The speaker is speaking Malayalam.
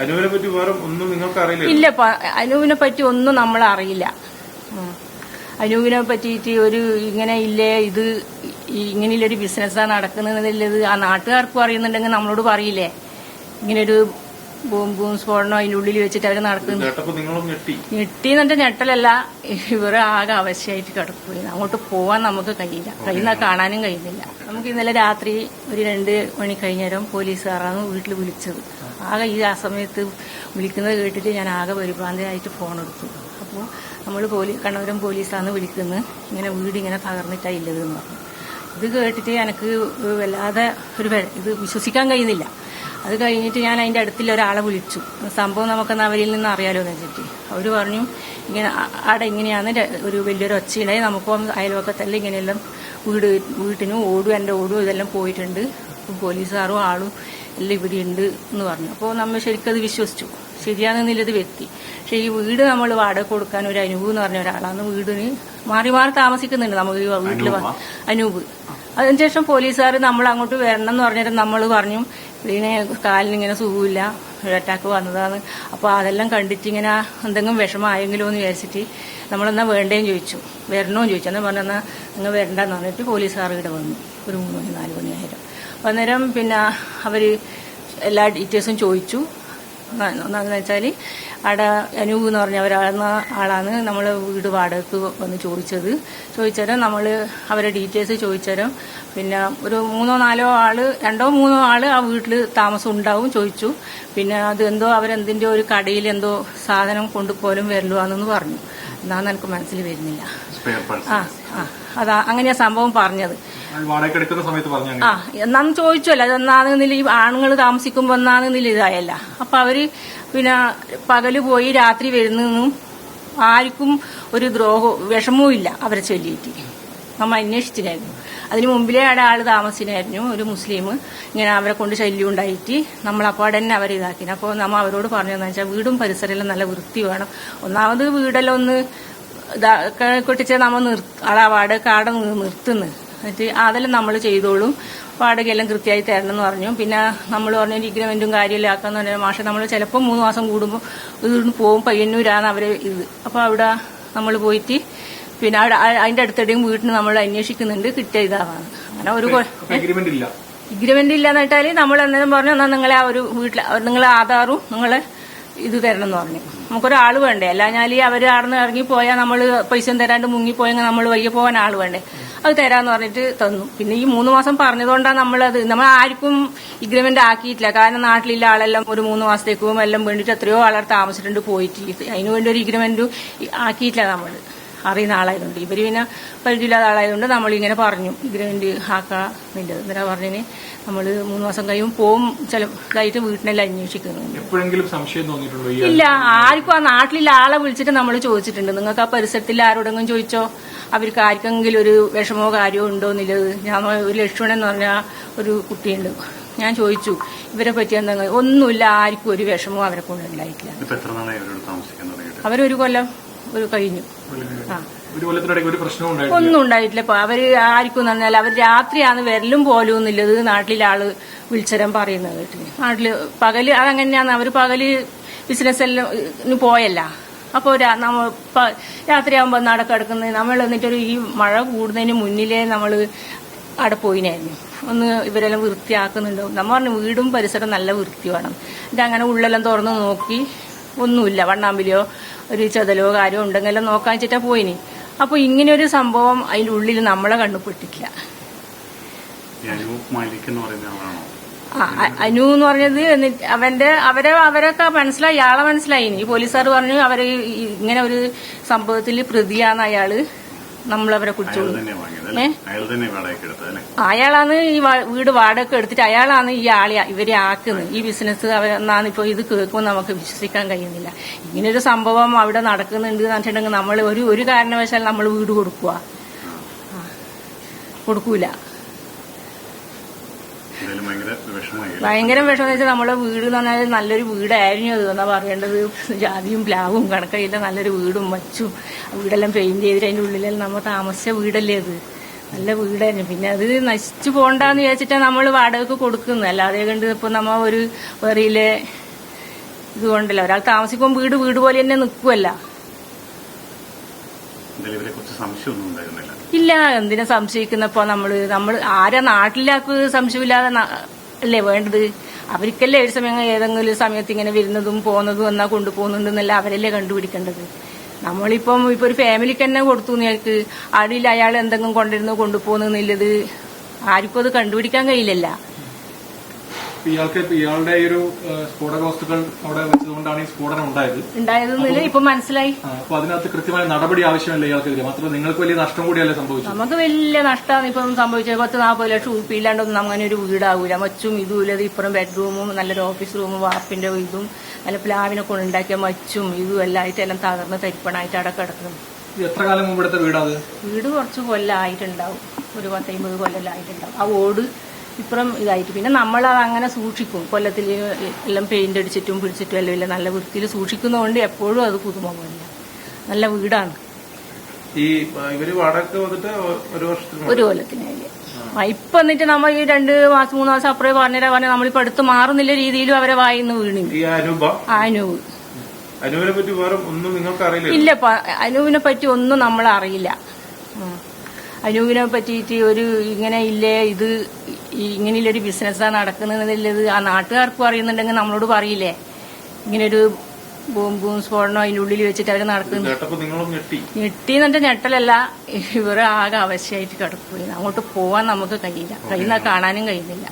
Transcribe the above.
അനുവിനെ പറ്റി വേറെ ഒന്നും നിങ്ങൾക്ക് അറിയില്ല ഇല്ല അനുവിനെ പറ്റി ഒന്നും നമ്മൾ അറിയില്ല അനുവിനെ പറ്റിയിട്ട് ഒരു ഇങ്ങനെ ഇല്ലേ ഇത് ഇങ്ങനെയുള്ളൊരു ബിസിനസ്സാണ് നടക്കുന്നതെന്നുള്ളത് ആ നാട്ടുകാർക്കും അറിയുന്നുണ്ടെങ്കിൽ നമ്മളോട് പറയില്ലേ? ഇങ്ങനൊരു ബോംബും സ്ഫോടനവും അതിന്റെ ഉള്ളിൽ വെച്ചിട്ട് അവർ നടക്കുന്നു. ഞെട്ടി. എന്നിട്ട് ഞെട്ടലല്ല. ഇവർ ആകെ അവശ്യമായിട്ട് കിടക്കുകയും അങ്ങോട്ട് പോവാൻ നമുക്ക് കഴിയില്ല. കഴിയുന്ന കാണാനും കഴിയുന്നില്ല. നമുക്ക് ഇന്നലെ രാത്രി ഒരു രണ്ട് മണി കഴിഞ്ഞേരം പോലീസുകാരാണ് വീട്ടിൽ വിളിച്ചത്. ആകെ ഈ ആ സമയത്ത് വിളിക്കുന്നത് കേട്ടിട്ട് ഞാൻ ആകെ പരിഭ്രാന്തയായിട്ട് ഫോൺ എടുത്തു. അപ്പോൾ നമ്മൾ പോലീ കണ്ണപുരം പോലീസാണ് വിളിക്കുന്നത് ഇങ്ങനെ വീട് ഇങ്ങനെ തകർന്നിട്ടാ ഇല്ലതെന്ന് പറഞ്ഞു. ഇത് കേട്ടിട്ട് എനിക്ക് വല്ലാതെ ഒരു ഇത് വിശ്വസിക്കാൻ കഴിയുന്നില്ല. അത് കഴിഞ്ഞിട്ട് ഞാൻ അതിന്റെ അടുത്തിൽ ഒരാളെ വിളിച്ചു. സംഭവം നമുക്കൊന്ന് അവരിൽ നിന്ന് അറിയാലോ എന്ന് വെച്ചിട്ട്. അവർ പറഞ്ഞു ഇങ്ങനെ ആടെ ഇങ്ങനെയാണ് ഒരു വലിയൊരു ഒച്ചയിലായി. നമുക്കും അയൽവക്കത്തെല്ലാം ഇങ്ങനെയെല്ലാം വീട് വീട്ടിനും ഓടും എന്റെ ഓടും ഇതെല്ലാം പോയിട്ടുണ്ട്. പോലീസുകാരും ആളും എല്ലാം ഇവിടെ ഉണ്ട് എന്ന് പറഞ്ഞു. അപ്പോൾ നമ്മൾ ശരിക്കും അത് വിശ്വസിച്ചു. ശരിയാണെന്നുള്ളത് വ്യക്തി. പക്ഷെ ഈ വീട് നമ്മൾ വാടക കൊടുക്കാൻ ഒരു അനൂപ് എന്ന് പറഞ്ഞ ഒരാളാണ്. വീടിന് മാറി മാറി താമസിക്കുന്നുണ്ട് നമുക്ക് ഈ വീട്ടിൽ അനൂപ് അതിനുശേഷം പോലീസുകാർ നമ്മൾ അങ്ങോട്ട് വരണം എന്ന് പറഞ്ഞിട്ട് നമ്മൾ പറഞ്ഞു ഇതിനെ കാലിനിങ്ങനെ സുഖമില്ല അറ്റാക്ക് വന്നതാണ്. അപ്പോൾ അതെല്ലാം കണ്ടിട്ട് ഇങ്ങനെ എന്തെങ്കിലും വിഷമമായെങ്കിലോ എന്ന് വിചാരിച്ചിട്ട് നമ്മളെന്നാ വേണ്ടേന്ന് ചോദിച്ചു. വരണോന്ന് ചോദിച്ചു. എന്നാൽ പറഞ്ഞാൽ നിങ്ങൾ വരണ്ടെന്ന് പറഞ്ഞിട്ട് പോലീസുകാർ ഇവിടെ വന്നു. ഒരു മൂന്ന് മണി നാല് മണിയായിരം അന്നേരം പിന്നെ അവർ എല്ലാ ഡീറ്റെയിൽസും ചോദിച്ചു. ഒന്നാന്ന് വെച്ചാൽ അവിടെ അനൂപ് എന്ന് പറഞ്ഞ ഒരാളെന്ന ആളാണ് നമ്മൾ വീട് വാടകക്ക് വന്ന് ചോദിച്ചത്. ചോദിച്ചാലും നമ്മൾ അവരെ ഡീറ്റെയിൽസ് ചോദിച്ചാലും പിന്നെ ഒരു മൂന്നോ നാലോ ആൾ രണ്ടോ മൂന്നോ ആൾ ആ വീട്ടിൽ താമസം ഉണ്ടാവും ചോദിച്ചു. പിന്നെ അത് എന്തോ അവരെന്തിന്റെ ഒരു കടയിൽ എന്തോ സാധനം കൊണ്ടുപോലും വരലുവാണെന്ന് പറഞ്ഞു. എന്നാന്ന് എനിക്ക് മനസ്സിൽ വരുന്നില്ല. ആ ആ അതാ അങ്ങനെയാ സംഭവം പറഞ്ഞത്. ആ എന്നാന്ന് ചോദിച്ചല്ല എന്നാണെന്നില്ല ഈ ആണുങ്ങൾ താമസിക്കുമ്പോ എന്നാണെന്നില്ല ഇതായല്ല. അപ്പൊ അവർ പിന്നെ പകൽ പോയി രാത്രി വരുന്നെന്നും ആർക്കും ഒരു ദ്രോഹവും വിഷമവും ഇല്ല അവരെ ചൊല്ലിയിട്ട്. നമ്മ അന്വേഷിച്ചില്ലായിരുന്നു. അതിന് മുമ്പിലേ അവിടെ ആൾ താമസിച്ചിരുന്നു ഒരു മുസ്ലിം. ഇങ്ങനെ അവരെ കൊണ്ട് ശല്യം ഉണ്ടായിട്ട് നമ്മൾ അപ്പോൾ തന്നെ അവരെ ഇതാക്കി അപ്പോൾ നമ്മൾ അവരോട് പറഞ്ഞതെന്ന് വെച്ചാൽ വീടും പരിസരമെല്ലാം നല്ല വൃത്തി വേണം. ഒന്നാമത് വീടെല്ലാം ഒന്ന് കൊട്ടിച്ച നമ്മൾ നിർ ആളെ വാടക ആടെ നിർത്തുന്നു. എന്നിട്ട് അതെല്ലാം നമ്മൾ ചെയ്തോളും. വാടകയെല്ലാം കൃത്യമായി തരണം എന്ന് പറഞ്ഞു. പിന്നെ നമ്മൾ പറഞ്ഞു ഇഗ്രിമെന്റും കാര്യമെല്ലാം ആക്കാന്ന് പറഞ്ഞാൽ മാഷെ നമ്മൾ ചിലപ്പോൾ മൂന്ന് മാസം കൂടുമ്പോൾ വീടിന് പോകും. പയ്യന്നൂരാണ് അവരെ ഇത്. അപ്പോൾ അവിടെ നമ്മൾ പോയിട്ട് പിന്നെ അതിന്റെ അടുത്തെവിടെയും വീട്ടിന് നമ്മൾ അന്വേഷിക്കുന്നുണ്ട് കിട്ടിയ ഇതാവാണ്. അങ്ങനെ ഒരു കൊ- അഗ്രിമെന്റ് ഇല്ല. ഇഗ്രിമെന്റ് ഇല്ലാന്ന് വെച്ചാൽ നമ്മൾ എന്തെങ്കിലും പറഞ്ഞു എന്നാൽ നിങ്ങളെ ആ ഒരു വീട്ടിൽ നിങ്ങളെ ആധാറും നിങ്ങളെ ഇത് തരണം എന്ന് പറഞ്ഞു. നമുക്കൊരാൾ വേണ്ടേ? അല്ല ഞാൻ അവർ ആടുന്ന് ഇറങ്ങി പോയാൽ നമ്മൾ പൈസ തരാണ്ട് മുങ്ങിപ്പോയെങ്കിൽ നമ്മൾ വയ്യ പോകാൻ ആൾ വേണ്ടേ? അത് തരാന്ന് പറഞ്ഞിട്ട് തന്നു. പിന്നെ ഈ മൂന്ന് മാസം പറഞ്ഞതുകൊണ്ടാണ് നമ്മളത് നമ്മൾ ആർക്കും ഇഗ്രിമെന്റ് ആക്കിയിട്ടില്ല. കാരണം നാട്ടിലുള്ള ആളെല്ലാം ഒരു മൂന്ന് മാസത്തേക്കും എല്ലാം വേണ്ടിയിട്ട് എത്രയോ ആളെ താമസിച്ചിട്ടുണ്ട് പോയിട്ട്. അതിനു വേണ്ടി ഒരു ഇഗ്രിമെന്റും ആക്കിയിട്ടില്ല നമ്മൾ അറിയുന്ന ആളായതുകൊണ്ട്. ഇവർ പിന്നെ പരിചയമില്ലാത്ത ആളായതുകൊണ്ട് നമ്മൾ ഇങ്ങനെ പറഞ്ഞു ഇഗ്രിമെന്റ് വേണ്ടത് എന്താ പറഞ്ഞതിന് നമ്മൾ മൂന്ന് മാസം കഴിയുമ്പോൾ പോവും. ചില ഇതായിട്ട് വീട്ടിനെല്ലാം അന്വേഷിക്കുന്നു എപ്പോഴെങ്കിലും സംശയം തോന്നിയിട്ടുണ്ടോ ഇല്ല ആർക്കും ആ നാട്ടിലുള്ള ആളെ വിളിച്ചിട്ട് നമ്മൾ ചോദിച്ചിട്ടുണ്ട്. നിങ്ങൾക്ക് ആ പരിസരത്തിൽ ആരോടെങ്കിലും ചോദിച്ചോ? അവർക്ക് ആർക്കെങ്കിലും ഒരു വിഷമോ കാര്യമോ ഉണ്ടോ എന്നുള്ളത്? ഞാൻ ഒരു ലക്ഷ്മണൻ എന്ന് പറഞ്ഞ ഒരു കുട്ടിയുണ്ട്. ഞാൻ ചോദിച്ചു ഇവരെ പറ്റി എന്തെങ്കിലും ഒന്നുമില്ല ആർക്കും ഒരു വിഷമവും അവരെ കൊണ്ട് ഉണ്ടായിട്ടില്ല. അവരൊരു കൊല്ലം. ഒരു കഴിഞ്ഞു. ആ. ഒന്നും ഉണ്ടായിട്ടില്ല. ഇപ്പൊ അവർ ആർക്കും പറഞ്ഞാൽ അവർ രാത്രിയാണ് വരലും പോലും എന്നുള്ളത് നാട്ടിലെ ആൾ വിളിച്ചരം പറയുന്നത് കേട്ടിന്. നാട്ടിൽ പകൽ അതങ്ങനെയാണ്. അവർ പകൽ ബിസിനസ് എല്ലാം പോയല്ല. അപ്പോൾ നമ്മ രാത്രിയാകുമ്പോ രാത്രിയാകുമ്പോൾ നടക്ക കിടക്കുന്നത് നമ്മൾ എന്നിട്ടൊരു ഈ മഴ കൂടുന്നതിന് മുന്നിലേ നമ്മൾ അവിടെ പോയിനായിരുന്നു. ഒന്ന് ഇവരെല്ലാം വൃത്തിയാക്കുന്നുണ്ടോ. നമ്മ പറഞ്ഞു വീടും പരിസരം നല്ല വൃത്തി വേണം എന്നിട്ട് അങ്ങനെ ഉള്ളെല്ലാം തുറന്ന് നോക്കി. ഒന്നുമില്ല. വണ്ണാമ്പിലെയോ ഒരു ചതലോ കാര്യമോ ഉണ്ടെങ്കിലും നോക്കാൻ വെച്ചിട്ടാ പോയിനി. അപ്പൊ ഇങ്ങനെ ഒരു സംഭവം അതിന്റെ ഉള്ളിൽ നമ്മളെ കണ്ണു ഈ അനൂപ് മാലിക് എന്ന് പറയുന്ന ആളാണോ? ആ, അനു എന്ന് പറഞ്ഞത് എന്നിട്ട് അവന്റെ അവരെ അവരൊക്കെ മനസ്സിലായി ഇയാളെ മനസ്സിലായി ഈ പോലീസുകാർ പറഞ്ഞു അവർ ഇങ്ങനെ ഒരു സംഭവത്തിൽ പ്രതിയാണ് അയാൾ വാടകയ്ക്ക് എടുത്തത് അല്ലേ? അയാളാണ് ഈ വീട് വാടക എടുത്തിട്ട് അയാളാണ് ഈ ആളെ ഇവരെ ആക്കുന്നത്. ഈ ബിസിനസ് അവരെന്നാണ് ഇപ്പോൾ ഇത് കേൾക്കുമ്പോൾ നമുക്ക് വിശ്വസിക്കാൻ കഴിയുന്നില്ല. ഇങ്ങനൊരു സംഭവം അവിടെ നടക്കുന്നുണ്ട് എന്ന് വെച്ചിട്ടുണ്ടെങ്കിൽ നമ്മൾ ഒരു ഒരു കാരണവശാൽ നമ്മൾ വീട് കൊടുക്കുക കൊടുക്കൂല. ഭയങ്കര വിഷമം വെച്ചാൽ നമ്മളെ വീട് എന്ന് പറഞ്ഞാൽ നല്ലൊരു വീടായിരുന്നു. അത് എന്നാ പറയേണ്ടത്? ജാതിയും പ്ലാവും കണക്കയില്ല നല്ലൊരു വീടും വച്ചും. വീടെല്ലാം പെയിന്റ് ചെയ്തിട്ട് അതിന്റെ ഉള്ളിലെല്ലാം നമ്മൾ താമസിച്ച വീടല്ലേ അത്? നല്ല വീടായിരുന്നു. പിന്നെ അത് നശിച്ചു പോണ്ടെന്ന് വിചാരിച്ചിട്ടാണ് നമ്മൾ വാടകയ്ക്ക് കൊടുക്കുന്നു അല്ലാതെ കണ്ട് ഇപ്പൊ നമ്മ ഒരു വെറിയിലെ ഇതുകൊണ്ടല്ല ഒരാൾ താമസിക്കുമ്പോൾ വീട് വീട് പോലെ തന്നെ നിൽക്കുമല്ല സംശയമൊന്നും ഉണ്ടായിരുന്നില്ല. ഇല്ല എന്തിനാ സംശയിക്കുന്നപ്പോ നമ്മൾ നമ്മൾ ആരാ നാട്ടിലാക്ക് സംശയമില്ലാതെ അല്ലേ വേണ്ടത്? അവർക്കല്ലേ ഒരു സമയം ഏതെങ്കിലും സമയത്ത് ഇങ്ങനെ വരുന്നതും പോകുന്നതും എന്നാ കൊണ്ടുപോകുന്നുണ്ടെന്നല്ല അവരല്ലേ കണ്ടുപിടിക്കേണ്ടത്? നമ്മളിപ്പം ഇപ്പൊ ഒരു ഫാമിലിക്ക് തന്നെ കൊടുത്തു ഞങ്ങൾക്ക് ആടിയിൽ അയാൾ എന്തെങ്കിലും കൊണ്ടിരുന്നു കൊണ്ടുപോകുന്നില്ലത് ആർക്കും അത് കണ്ടുപിടിക്കാൻ കഴിയില്ലല്ല. ഇയാൾക്ക് ഇയാളുടെ ഈ ഒരു സ്ഫോടക വസ്തുക്കൾ അവിടെ വെച്ചതുകൊണ്ടാണ് ഈ സ്ഫോടനം ഉണ്ടായത്. ഉണ്ടായതെന്നില്ല ഇപ്പൊ മനസ്സിലായി. അപ്പൊ അതിനകത്ത് കൃത്യമായ നടപടി ആവശ്യമല്ല ഇയാൾക്കെതിരെ. മാത്രമല്ല നിങ്ങൾക്ക് വലിയ നഷ്ടം കൂടിയല്ലേ സംഭവിച്ചു നമുക്ക് വലിയ നഷ്ടമാണ് ഇപ്പൊ സംഭവിച്ചത്. പത്ത് നാൽപ്പത് ലക്ഷം ഉപ്പി ഇല്ലാണ്ടൊന്നും അങ്ങനെ ഒരു വീടാവൂല. മച്ചും ഇതുമില്ല ഇത് ഇപ്പുറം ബെഡ്റൂമും നല്ലൊരു ഓഫീസ് റൂമും വാപ്പിന്റെ ഇതും നല്ല പ്ലാവിനെ കൊണ്ട് ഉണ്ടാക്കിയ മച്ചും ഇതും എല്ലാം ആയിട്ട് എല്ലാം തകർന്ന് തരിപ്പണായിട്ട് അവിടെ കിടക്കുന്നു. എത്ര കാലം മുമ്പ് എടുത്ത വീടാത് വീട് കുറച്ച് കൊല്ലമായിട്ടുണ്ടാവും ഒരു പത്തൈമ്പത് കൊല്ലം ആയിട്ടുണ്ടാവും. ആ ഓട് ഇപ്പുറം ഇതായിട്ട് പിന്നെ നമ്മൾ അത് അങ്ങനെ സൂക്ഷിക്കും. കൊല്ലത്തിൽ എല്ലാം പെയിന്റ് അടിച്ചിട്ടും പിടിച്ചിട്ടും എല്ലാം ഇല്ല. നല്ല വൃത്തിയിൽ സൂക്ഷിക്കുന്നതുകൊണ്ട് എപ്പോഴും അത് പുതുമുഖമില്ല നല്ല വീടാണ്. ഈ ഇവർ വാടക വന്നിട്ട് ഒരു വർഷത്തിന് ഒരു കൊല്ലത്തിനായി ഇപ്പൊ എന്നിട്ട് നമ്മ ഈ രണ്ട് മാസം മൂന്ന് മാസം അപ്പുറേ പറഞ്ഞാൽ പറഞ്ഞാൽ നമ്മളിപ്പോ അടുത്ത് മാറുന്നില്ല രീതിയിലും അവരെ വായിന്ന് വീണു. അനുവ് അനുവിനെ പറ്റി വേറെ ഒന്നും നിങ്ങൾക്ക് അറിയില്ല ഇല്ല അനുവിനെ പറ്റി ഒന്നും നമ്മൾ അറിയില്ല. അനുവിനെ പറ്റിയിട്ട് ഒരു ഇങ്ങനെ ഇല്ലേ ഇത് ഇങ്ങനെയുള്ളൊരു ബിസിനസ്സാണ് നടക്കുന്നതെന്നുള്ളത് ആ നാട്ടുകാർക്കും അറിയുന്നുണ്ടെങ്കിൽ നമ്മളോട് പറയില്ലേ? ഇങ്ങനൊരു ബോംബും സ്ഫോടനവും അതിന്റെ ഉള്ളിൽ വെച്ചിട്ട് അവർ നടക്കുന്നു. ഞെട്ടി. ഞെട്ടിന്നിട്ട് ഞെട്ടലല്ല ഇവർ ആകെ അവശ്യമായിട്ട് കിടക്കുകയാണ്. അങ്ങോട്ട് പോവാൻ നമുക്ക് കഴിയില്ല. കഴിയുന്ന കാണാനും കഴിയുന്നില്ല.